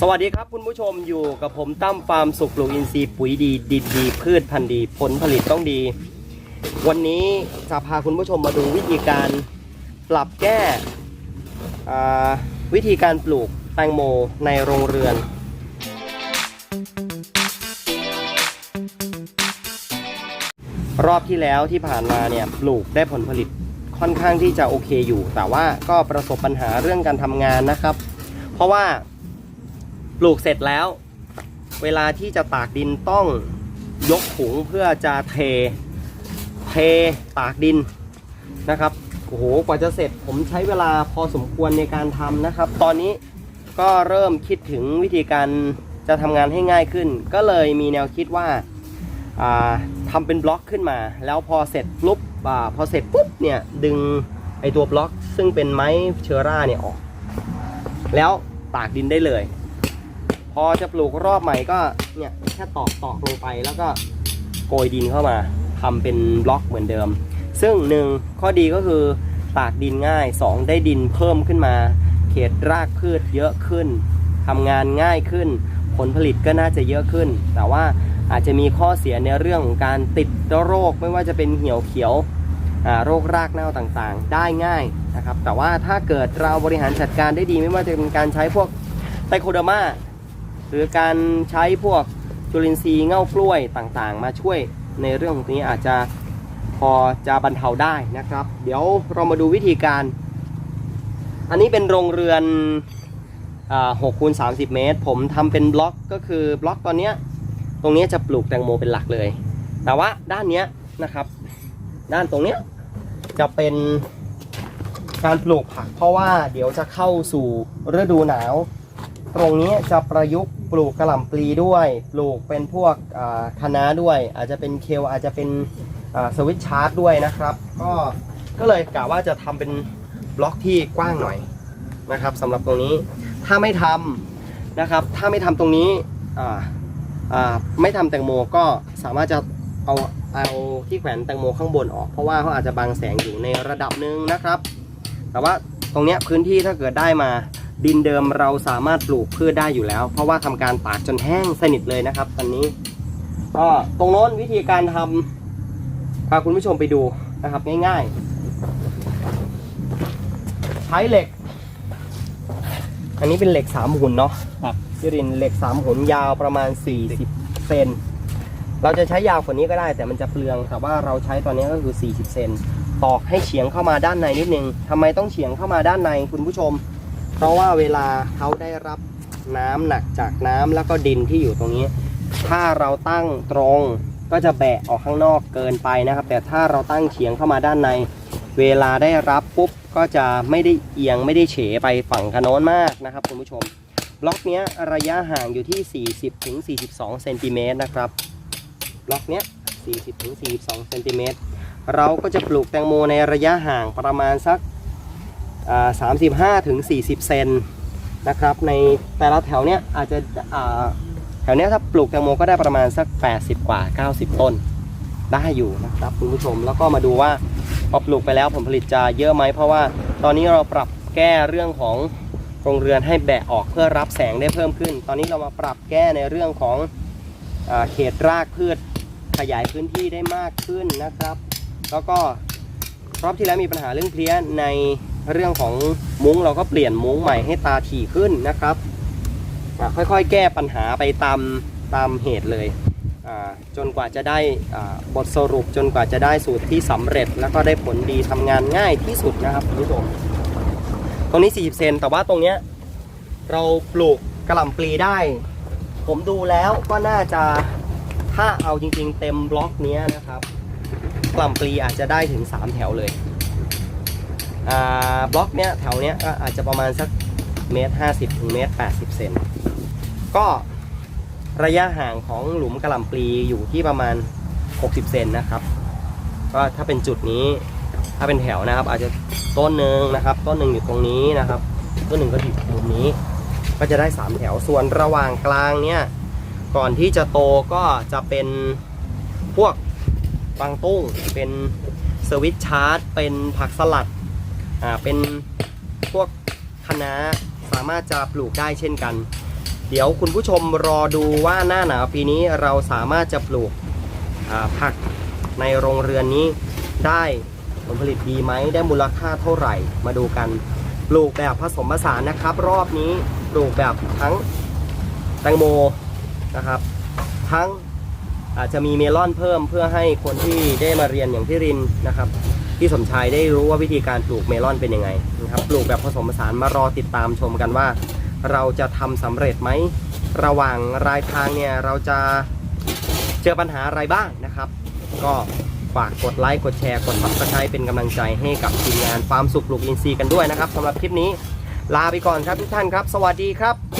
สวัสดีครับคุณผู้ชมอยู่กับผมตั้มฟาร์มสุขปลูกอินทรีย์ปุ๋ยดีดินดีพืชพันธุ์ดี ผลผลิตต้องดี วันนี้จะพาคุณผู้ชมมาดูวิธีการปรับแก้วิธีการปลูกแตงโมในโรงเรือน รอบที่แล้วที่ผ่านมาเนี่ยปลูกได้ผลผลิตค่อนข้างที่จะโอเคอยู่ แต่ว่าก็ประสบปัญหาเรื่องการทำงานนะครับ เพราะว่า ลูกเสร็จแล้ว เวลาที่จะตากดินต้องยกถุงเพื่อจะเท เทตากดินนะครับโอ้โหกว่าจะเสร็จผมใช้เวลาพอสมควรในการทำนะครับ ตอนนี้ก็เริ่มคิดถึงวิธีการจะทำงานให้ง่ายขึ้น ก็เลยมีแนวคิดว่าทำเป็นบล็อกขึ้นมา แล้วพอเสร็จปุ๊บอพอเสร็จปุ๊บเนี่ยดึงไอตัวบล็อก ซึ่งเป็นไม้เชอร่าเนี่ยออก แล้วตากดินได้เลย พอจะปลูกรอบใหม่ก็เนี่ยแค่ตอกตอกลงไปแล้วก็โกยดินเข้ามาทำเป็นบล็อกเหมือนเดิม ซึ่งหนึ่งข้อดีก็คือตากดินง่ายสองได้ดินเพิ่มขึ้นมา เขตรากพืชเยอะขึ้นทำงานง่ายขึ้น ผลผลิตก็น่าจะเยอะขึ้น แต่ว่าอาจจะมีข้อเสียในเรื่องของการติดโรคไม่ว่าจะเป็นเหี่ยวเขียวโรครากเน่าต่างๆ ได้ง่ายนะครับแต่ว่าถ้าเกิดเราบริหารจัดการได้ดีไม่ว่าจะเป็นการใช้พวกไตโคเดอร์มา หรือการใช้พวกจุลินทรีย์เง่ากล้วยต่างๆ มาช่วยในเรื่องของนี้อาจจะพอจะบรรเทาได้นะครับ เดี๋ยวเรามาดูวิธีการ อันนี้เป็นโรงเรือน6คูณ30เมตร ผมทำเป็นบล็อกก็คือบล็อกตอนเนี้ยตรงนี้จะปลูกแตงโมเป็นหลักเลย แต่ว่าด้านเนี้ยนะครับ ด้านตรงเนี้ยจะเป็นการปลูกผัก เพราะว่าเดี๋ยวจะเข้าสู่ฤดูหนาว ตรงนี้จะประยุกต์ ปลูกกระหล่ำปลีด้วย ปลูกเป็นพวกคะน้าด้วย อาจจะเป็นเคลอาจจะเป็นสวิตชาร์จด้วยนะครับ ก็ก็เลยกะว่าจะทำเป็นบล็อกที่กว้างหน่อยนะครับสำหรับตรงนี้ถ้าไม่ทำนะครับ ถ้าไม่ทำตรงนี้ไม่ทำแตงโมก็สามารถจะเอาเอาที่แขวนแตงโมข้างบนออก เพราะว่าเขาอาจจะบังแสงอยู่ในระดับหนึ่งนะครับ แต่ว่าตรงเนี้ยพื้นที่ถ้าเกิดได้มา ดินเดิมเราสามารถปลูกพืชได้อยู่แล้ว เพราะว่าทำการตากจนแห้งสนิทเลยนะครับ ตอนนี้ก็ตรงโน้นวิธีการทำพาคุณผู้ชมไปดูนะครับ ง่ายๆ ใช้เหล็ก อันนี้เป็นเหล็กสามหุ่นเนาะครับซิรินเหล็กสามหุ่นยาวประมาณ40เซนเราจะใช้ยาวกว่านี้ก็ได้แต่มันจะเปลืองแต่ว่าเราใช้ตอนนี้ก็คือ40เซนตอกให้เฉียงเข้ามาด้านในนิดนึงทำไมต้องเฉียงเข้ามาด้านในคุณผู้ชมเพ ราะว่าเวลาเขาได้รับน้ำหนักจากน้ำแล้วก็ดินที่อยู่ตรงนี้ ถ้าเราตั้งตรงก็จะแบะออกข้างนอกเกินไปนะครับ แต่ถ้าเราตั้งเฉียงเข้ามาด้านใน เวลาได้รับปุ๊บก็จะไม่ได้เอียงไม่ได้เฉไปฝั่งกันโน้นมากนะครับคุณผู้ชมบล็อกเนี้ยระยะห่างอยู่ที่ 40ถึง42เซนติเมตรนะครับบล็อกเนี้ย40ถึง42เซนติเมตรเราก็จะปลูกแตงโมในระยะห่างประมาณสัก อ่า35ถึง40เซนนะครับในแต่ละแถวเนี้ยอาจจะแถวเนี้ยถ้าปลูกแตงโมก็ได้ประมาณสัก 80 กว่า 90 ต้นได้อยู่นะครับคุณผู้ชมแล้วก็มาดูว่าพอปลูกไปแล้วผลผลิตจะเยอะไหมเพราะว่าตอนนี้เราปรับแก้เรื่องของโรงเรือนให้แบะออกเพื่อรับแสงได้เพิ่มขึ้น ตอนนี้เรามาปรับแก้ในเรื่องของอเขตรากพืชขยายพื้นที่ได้มากขึ้นนะครับ แล้วก็รอบที่แล้วมีปัญหาเรื่องเพลี้ยใน เรื่องของมุ้งเราก็เปลี่ยนมุ้งใหม่ให้ตาถี่ขึ้นนะครับค่อยๆ แก้ปัญหาไปตามตามเหตุเลยจนกว่าจะได้บทสรุปจนกว่าจะได้สูตรที่สำเร็จ แล้วก็ได้ผลดีทำงานง่ายที่สุดนะครับคุณผู้ชมตรงนี้ 40 เซนแต่ว่าตรงเนี้ยเราปลูกกระหล่ำปลีได้ ผมดูแล้วก็น่าจะถ้าเอาจริงๆ เต็มบล็อกเนี้ยนะครับกระหล่ำปลีอาจจะได้ถึง 3 แถวเลย บล็อกเนี้ยแถวเนี้ยก็อาจจะประมาณสักเมตรห้าสิบถึงเมตรแปดสิบเซนก็ระยะห่างของหลุมกระหล่ำปลีอยู่ที่ประมาณ 60 เซนนะครับ ก็ถ้าเป็นจุดนี้ถ้าเป็นแถวนะครับ อาจจะต้นหนึ่งนะครับ ต้นหนึ่งอยู่ตรงนี้นะครับ ต้นหนึ่งก็อยู่มุมนี้ ก็จะได้ 3 แถวส่วนระหว่างกลางเนี่ย ก่อนที่จะโตก็จะเป็นพวกบางตุ้งเป็นสวิตช์ชาร์จ เป็นผักสลัด อ่าเป็นพวกคะน้าสามารถจะปลูกได้เช่นกัน เดี๋ยวคุณผู้ชมรอดูว่าหน้าหนาวปีนี้เราสามารถจะปลูกผักในโรงเรือนนี้ได้ผลผลิตดีไหมได้มูลค่าเท่าไหร่มาดูกัน ปลูกแบบผสมผสานนะครับ รอบนี้ปลูกแบบทั้งแตงโมนะครับ ทั้งอาจจะมีเมลอนเพิ่มเพื่อให้คนที่ได้มาเรียนอย่างพี่รินนะครับ พี่สมชายได้รู้ว่าวิธีการปลูกเมลอนเป็นยังไงนะครับปลูกแบบผสมผสานมารอติดตามชมกันว่า เราจะทำสำเร็จไหมระหว่างรายทางเนี่ยเราจะเจอปัญหาอะไรบ้างนะครับ ก็ฝากกดไลค์กดแชร์กด subscribe เป็นกำลังใจให้กับทีมงานฟาร์มสุขปลูกอินทรีย์กันด้วยนะครับสำหรับคลิปนี้ ลาไปก่อนครับทุกท่านครับ สวัสดีครับ